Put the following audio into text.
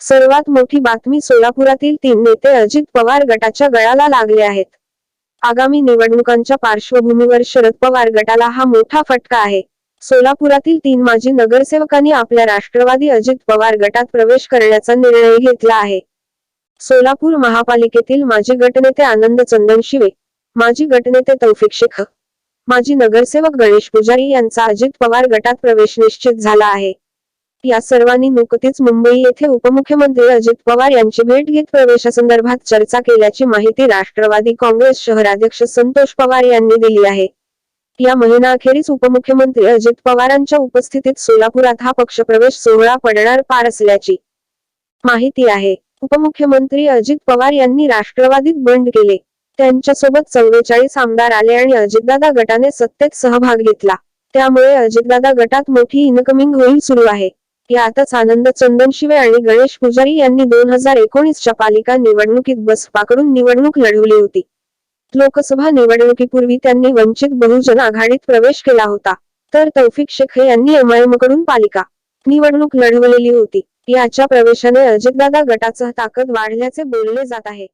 सर्वात मोठी बातमी सोलापुरातील तीन नेते अजित पवार गटाच्या गळाला लागले आहेत. आगामी निवडणुकांच्या पार्श्वभूमीवर शरद पवार गटाला हा मोठा फटका आहे. सोलापुरातील तीन माजी नगरसेवकांनी आपल्या राष्ट्रवादी अजित पवार गटात प्रवेश करण्याचा निर्णय घेतला आहे. सोलापूर महापालिकेतील माजी गटनेते आनंद चंदन शिवे माजी गटनेते तौफिक शेख माजी नगरसेवक गणेश पुजारी यांचा अजित पवार गटात प्रवेश निश्चित झाला आहे. या सर्वांनी नुकतीच मुंबई येथे उपमुख्यमंत्री अजित पवार यांची भेट घेत प्रवेशासंदर्भात चर्चा केल्याची माहिती राष्ट्रवादी काँग्रेस शहराध्यक्ष संतोष पवार यांनी दिली आहे. या महिनाअखेरीस उपमुख्यमंत्री अजित पवारांच्या उपस्थितीत सोलापुरात हा पक्षप्रवेश सोहळा पडणार पार असल्याची माहिती आहे. उपमुख्यमंत्री अजित पवार यांनी राष्ट्रवादीत बंड केले. त्यांच्यासोबत चव्वेचाळीस आमदार आले आणि अजितदादा गटाने सत्तेत सहभाग घेतला. त्यामुळे अजितदादा गटात मोठी इनकमिंग होईल सुरू आहे. यातच आनंद चंदनशिवे आणि गणेश पुजारी यांनी दोन हजार एकोणीसच्या पालिका निवडणुकीत बसपाकडून निवडणूक लढवली होती. लोकसभा निवडणुकीपूर्वी त्यांनी वंचित बहुजन आघाडीत प्रवेश केला होता. तर तौफिक शेख यांनी एमआयएमकडून पालिका निवडणूक लढवलेली होती. याच्या प्रवेशाने अजितदादा गटाचा ताकद वाढल्याचे बोलले जात आहे.